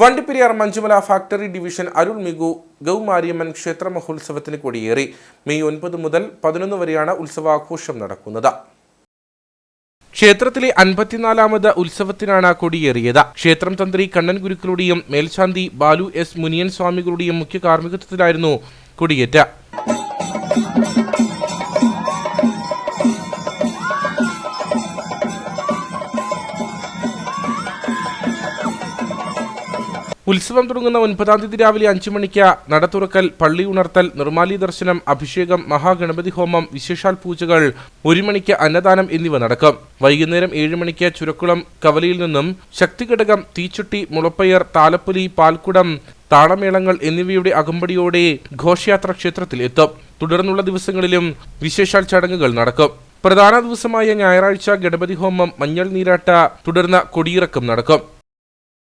Vandiperiyar Manjumala factory division അരുൾ മികു ഗൗമാരിയമ്മൻ ക്ഷേത്ര മഹോത്സവത്തിന് കൊടിയേറി. May ഒൻപത് മുതൽ പതിനൊന്ന് വരെയാണ് ഉത്സവാഘോഷം നടക്കുന്നത്. ക്ഷേത്രത്തിലെ അൻപത്തിനാലാമത് ഉത്സവത്തിനാണ് കൊടിയേറിയത്. ക്ഷേത്രം തന്ത്രി കണ്ണൻ ഗുരുക്കളുടെയും മേൽശാന്തി ബാലു എസ് മുനിയൻ സ്വാമികളുടെയും മുഖ്യ കാർമ്മികത്വത്തിലായിരുന്നു കൊടിയേറ്റ. ഉത്സവം തുടങ്ങുന്ന ഒൻപതാം തീയതി രാവിലെ അഞ്ചു മണിക്ക് നട തുറക്കൽ പള്ളി ഉണർത്തൽ നിർമാലി ദർശനം അഭിഷേകം മഹാഗണപതി ഹോമം വിശേഷാൽ പൂജകൾ ഒരു മണിക്ക് അന്നദാനം എന്നിവ നടക്കും. വൈകുന്നേരം ഏഴ് മണിക്ക് ചുരക്കുളം കവലയിൽ നിന്നും ശക്തിഘടകം തീച്ചുട്ടി മുളപ്പയർ താലപ്പൊലി പാൽക്കുടം താളമേളങ്ങൾ എന്നിവയുടെ അകമ്പടിയോടെ ഘോഷയാത്ര ക്ഷേത്രത്തിൽ എത്തും. തുടർന്നുള്ള ദിവസങ്ങളിലും വിശേഷാൽ ചടങ്ങുകൾ നടക്കും. പ്രധാന ദിവസമായ ഞായറാഴ്ച ഗണപതി ഹോമം മഞ്ഞൾ നീരാട്ട തുടർന്ന് കൊടിയിറക്കം നടക്കും.